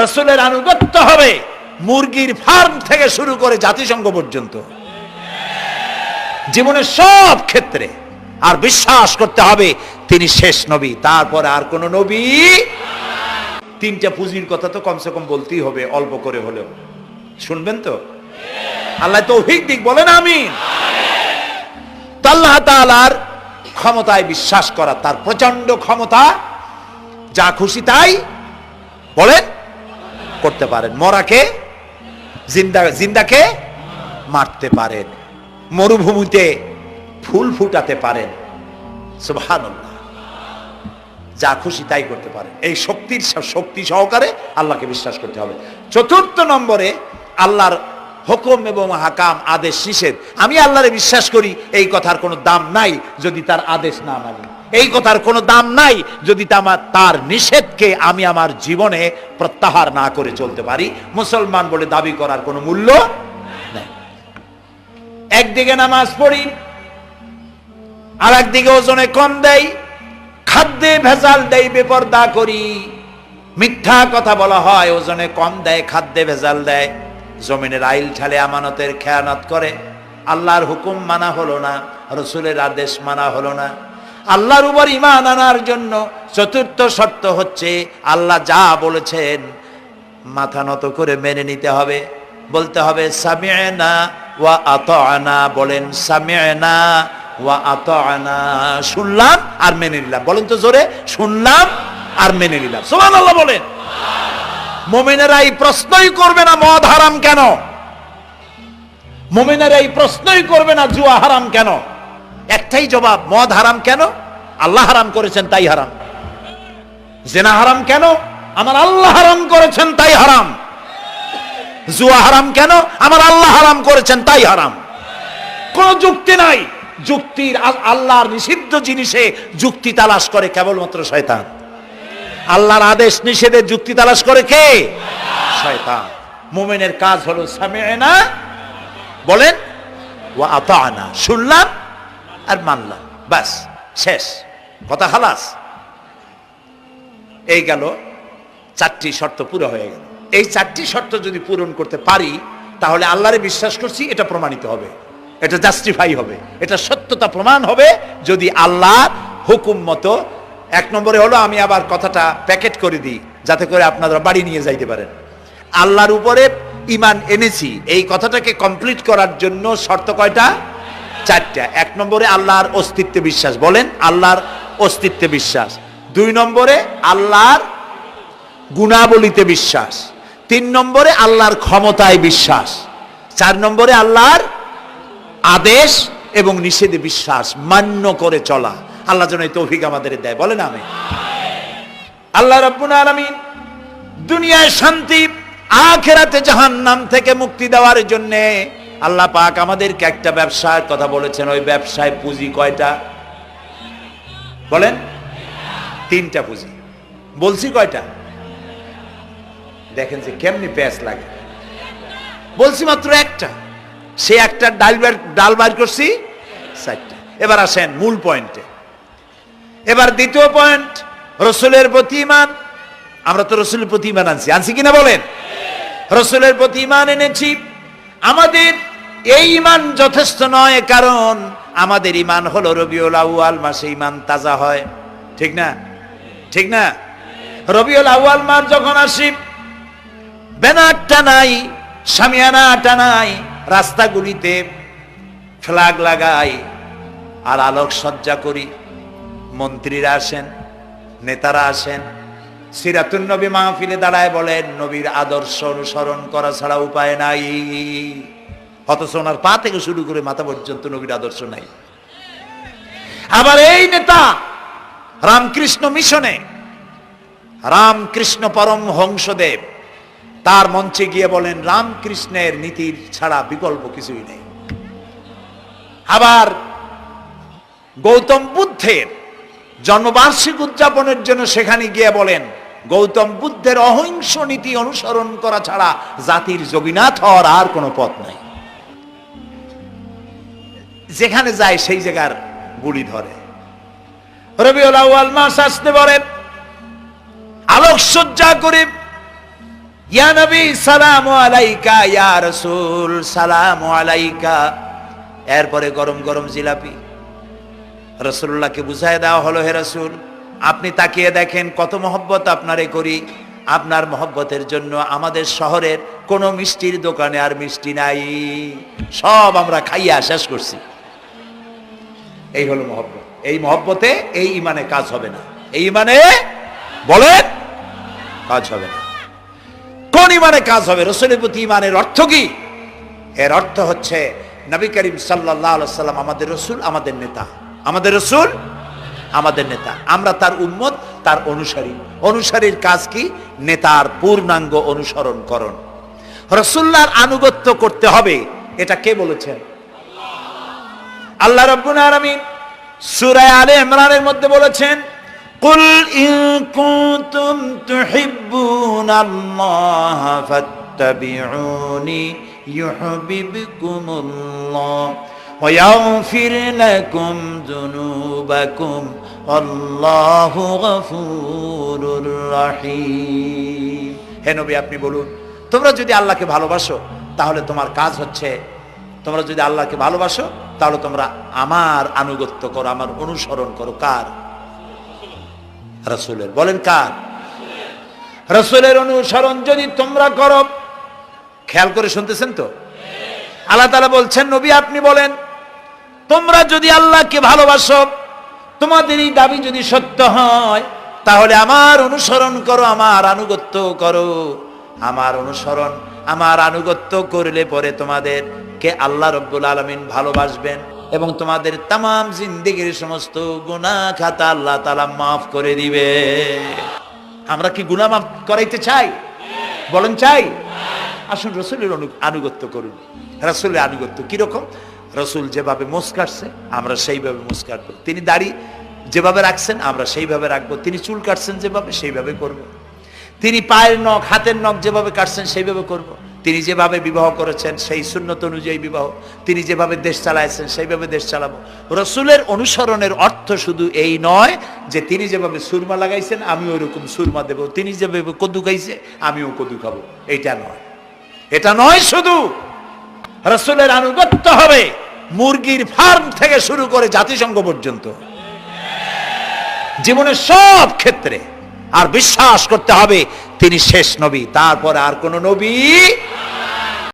রসুলের আনুগত্য হবে মুরগির ফার্ম থেকে শুরু করে জাতিসংঘ পর্যন্ত। জীবনের সব ক্ষেত্রে আর বিশ্বাস করতে হবে, তিনি শেষ নবী, তারপরে আর কোন নবী তিনটা পুঁজির কথা তো কমসে কম বলতেই হবে, অল্প করে হলেও। শুনবেন তো? আল্লাহ তো তৌফিক দিক, বলেন আমিন। তো আল্লাহ তাআলার ক্ষমতায় বিশ্বাস করা, তার প্রচণ্ড ক্ষমতা, যা খুশি তাই, বলেন। করতে পারেন। মরাকে জিন্দা, জিন্দাকে মারতে পারেন। মরুভূমিতে ফুল ফুটাতে পারেন। সুবহানাল্লাহ। যা খুশি তাই করতে পারে এই শক্তির শক্তি সহকারে আল্লাহকে বিশ্বাস করতে হবে। চতুর্থ নম্বরে আল্লাহর হুকুম এবং হাকাম, আদেশ নিষেধ। আমি আল্লাহরে বিশ্বাস করি, এই কথার কোনো দাম নাই যদি তার আদেশ না মানি। এই কথার কোনো দাম নাই যদি তার নিষেধকে আমি আমার জীবনে প্রত্যাহার না করে চলতে পারি। মুসলমান বলে দাবি করার কোনো মূল্য নেই। একদিকে নামাজ পড়ি আর একদিকে ওজনে কম দেয় খাদ্যে ভেজাল দেয় বেপর্দা করি। মিথ্যা কথা বলা হয়, ওজনে কম দেয়, খাদ্যে ভেজাল দেয়। জমিনের আইল ঠালে আমানতের খেয়ানত করে। আল্লাহর হুকুম মানা হলো না, রসুলের আদেশ মানা হলো না। আল্লাহর উপর ইমান আনার জন্য চতুর্থ শর্ত হচ্ছে আল্লাহ যা বলেছেন মাথা নত করে মেনে নিতে হবে। বলতে হবে সামিয়না ওয়া আতআনা। বলেন সামিয়না ওয়া আতআনা। শুনলাম আর মেনে নিলাম। বলেন তো জোরে, শুনলাম আর মেনে নিলাম। সুবহানাল্লাহ বলেন। মুমিনেরা এই প্রশ্নই করবে না, মদ হারাম কেন? মুমিনেরা এই প্রশ্নই করবে না, জুয়া হারাম কেন? একটাই জবাব, মদ হারাম কেন? আল্লাহ হারাম করেছেন, তাই হারাম। জেনা হারাম কেন? আমার আল্লাহ হারাম করেছেন, তাই হারাম। জুয়া হারাম কেন? আমার আল্লাহ হারাম করেছেন, তাই হারাম। কোন যুক্তি নাই। যুক্তির আল্লাহর নিষিদ্ধ জিনিসে যুক্তি তালাশ করে কেবলমাত্র শয়তান। আল্লাহর আদেশ নিষেধে যুক্তি তালাশ করে কে? শয়তান। মোমেনের কাজ হলো সামিয়না বলেন ও আতানা শুনলাম আর মানলাম বাস, শেষ। কথা খালাস। এই গেল, চারটি শর্ত পুরো হয়ে গেল। এই চারটি শর্ত যদি পূরণ করতে পারি, তাহলে আল্লাহরে বিশ্বাস করছি এটা প্রমাণিত হবে। এটা জাস্টিফাই হবে। এটা সত্যতা প্রমাণ হবে যদি আল্লাহ হুকুম মতো, এক নম্বরে হলো আমি আবার কথাটা প্যাকেট করে দিই, যাতে করে আপনারা বাড়ি নিয়ে যাইতে পারেন। আল্লাহর উপরে ইমান এনেছি, এই কথাটাকে কমপ্লিট করার জন্য শর্ত কয়টা? চারটা। এক নম্বরে আল্লাহর অস্তিত্বে বিশ্বাস। বলেন, আল্লাহর অস্তিত্বে বিশ্বাস। দুই নম্বরে আল্লাহর গুণাবলিতে বিশ্বাস। তিন নম্বরে আল্লাহর ক্ষমতায় বিশ্বাস। চার নম্বরে আল্লাহর আদেশ এবং নিষেধে বিশ্বাস। মান্য করে চলা। আল্লাহ যেন এই তৌফিক আমাদের দেয়। বলেন আমি। আল্লাহ রব্বুল আলামিন দুনিয়ায় শান্তি, আখেরাতে জাহান্নাম থেকে মুক্তি দেওয়ার জন্য আল্লাহ পাক আমাদেরকে একটা ব্যবসার কথা বলেছেন, ওই ব্যবসায় পুঁজি কয়টা? বলেন। তিনটা পুঁজি। বলছি কয়টা? দেখেন যে কেমনি প্যাঁচ লাগে। বলছি মাত্র একটা। সে একটা ডাল ডাল বার করছি, চারটা। এবার আসেন মূল পয়েন্টে। এবার দ্বিতীয় পয়েন্ট, রসুলের প্রতি ইমান আমরা তো রসুলের প্রতি ইমান আনছি। আনছি কিনা বলেন? রসুলের প্রতি ইমান এনেছি। আমাদের এই ইমান যথেষ্ট নয়, কারণ আমাদের ইমান হলো রবিউল আউয়াল মাসে ইমান তাজা হয়। ঠিক না? ঠিক না? রবিউল আউয়াল মাস যখন আসি ব্যানার টানাই সামিয়ানা টানাই রাস্তাগুলিতে ফ্ল্যাগ লাগাই আর আলোক সজ্জা করি। মন্ত্রীরা আসেন, নেতারা আসেন, সিরাতুন নবী মাহফিলে দাঁড়ায় বলেন, নবীর আদর্শ অনুসরণ করা ছাড়া উপায় নাই। অথচ ওনার পা থেকে শুরু করে মাথা পর্যন্ত নবীর আদর্শ নাই। আবার এই নেতা রামকৃষ্ণ মিশনে, রামকৃষ্ণ পরম হংসদেব, তার মঞ্চে গিয়ে বলেন, রামকৃষ্ণের নীতির ছাড়া বিকল্প কিছুই নেই। আবার গৌতম বুদ্ধের জন্মবার্ষিক উদযাপনের জন্য সেখানে গিয়ে বলেন, গৌতম বুদ্ধের অহিংস নীতি অনুসরণ করা ছাড়া জাতির যোগীনাথ হওয়ার আর কোনো পথ নাই। যেখানে যায় সেই জায়গার গুলি ধরে। মাস আসতে পারে। আলোকসজ্জা করে। সালাম আলাইকা, ইয়া রসুল, সালাম আলাইকা। এরপরে গরম গরম জিলাপি। রসুল্লাহকে বুঝাই দেওয়া হলো, হে রসুল, আপনি তাকিয়ে দেখেন কত মহব্বত আপনারে করি। আপনার মহব্বতের জন্য আমাদের শহরের কোনো মিষ্টির দোকানে আর মিষ্টি নাই। সব আমরা খাইয়া শেষ করছি। এই হলো মহব্বত। এই মহব্বতে এই ইমানে কাজ হবে না। এই ইমানে বলেন, কাজ হবে না। কোন ইমানে কাজ হবে? রসুলের প্রতি ইমানের অর্থ কি? এর অর্থ হচ্ছে, নবী করিম সাল্লাহ সাল্লাম আমাদের রসুল, আমাদের নেতা। আমাদের রসুল, আমাদের নেতা। আমরা তার উম্মত, তার অনুসারী। অনুসারীর কাজ কি? নেতার পূর্ণাঙ্গ অনুসরণ করণ রসুল্লাহর আনুগত্য করতে হবে। এটা কে বলেছেন? আল্লাহ রব্বুল আলামিন সূরা আলে ইমরানের মধ্যে বলেছেন কুল ইন কুনতুম তুহিব্বুনাল্লাহ ফাত্তাবিউনি ইউহিব্বুকুমুল্লাহ ويغفر لكم ذنوبكم والله غفور رحيم হে নবী আপনি বলুন তোমরা যদি আল্লাহকে ভালোবাসো তাহলে তোমার কাজ হচ্ছে তোমরা যদি আল্লাহকে ভালোবাসো, তাহলে তোমরা আমার আনুগত্য করো, আমার অনুসরণ করো। কার? রসুলের। বলেন কার? রসুলের অনুসরণ যদি তোমরা করো, খেয়াল করে শুনতেছেন তো? আল্লাহ তালা বলছেন, নবী আপনি বলেন, তোমরা যদি আল্লাহকে ভালোবাসো, তোমাদের এই দাবি যদি সত্য হয়, তাহলে আমার অনুসরণ করো, আমার আনুগত্য করো। আমার অনুসরণ, আমার আনুগত্য করলে পরে তোমাদের কে আল্লাহ রব্বুল আলমিন ভালোবাসবেন এবং তোমাদের তাম জিন্দিগির সমস্ত গুনাহ খাতা আল্লাহ তালা মাফ করে দিবে। আমরা কি গুনাহ মাফ করাইতে চাই? বলেন চাই। আসুন রসুলের আনুগত্য করুন। রসুলের আনুগত্য কীরকম? রসুল যেভাবে মোস কাটছে, আমরা সেইভাবে মোস কাটবো। তিনি দাড়ি যেভাবে রাখছেন, আমরা সেইভাবে রাখব। তিনি চুল কাটছেন যেভাবে, সেইভাবে করব। তিনি পায়ের নখ, হাতের নখ যেভাবে কাটছেন, সেইভাবে করব। তিনি যেভাবে বিবাহ করেছেন, সেই শূন্যত অনুযায়ী বিবাহ। তিনি যেভাবে দেশ চালাইছেন, সেইভাবে দেশ চালাবো। রসুলের অনুসরণের অর্থ শুধু এই নয় যে তিনি যেভাবে সুরমা লাগাইছেন আমিও ওরকম সুরমা দেব। তিনি যেভাবে কদু খাইছে, আমিও কদু খাব। এটা নয়। এটা নয় শুধু রসুলের আনুগত্য হবে মুরগির ফার্ম থেকে শুরু করে জাতিসংঘ পর্যন্ত। জীবনের সব ক্ষেত্রে আর বিশ্বাস করতে হবে, তিনি শেষ নবী। তারপরে আর কোন নবী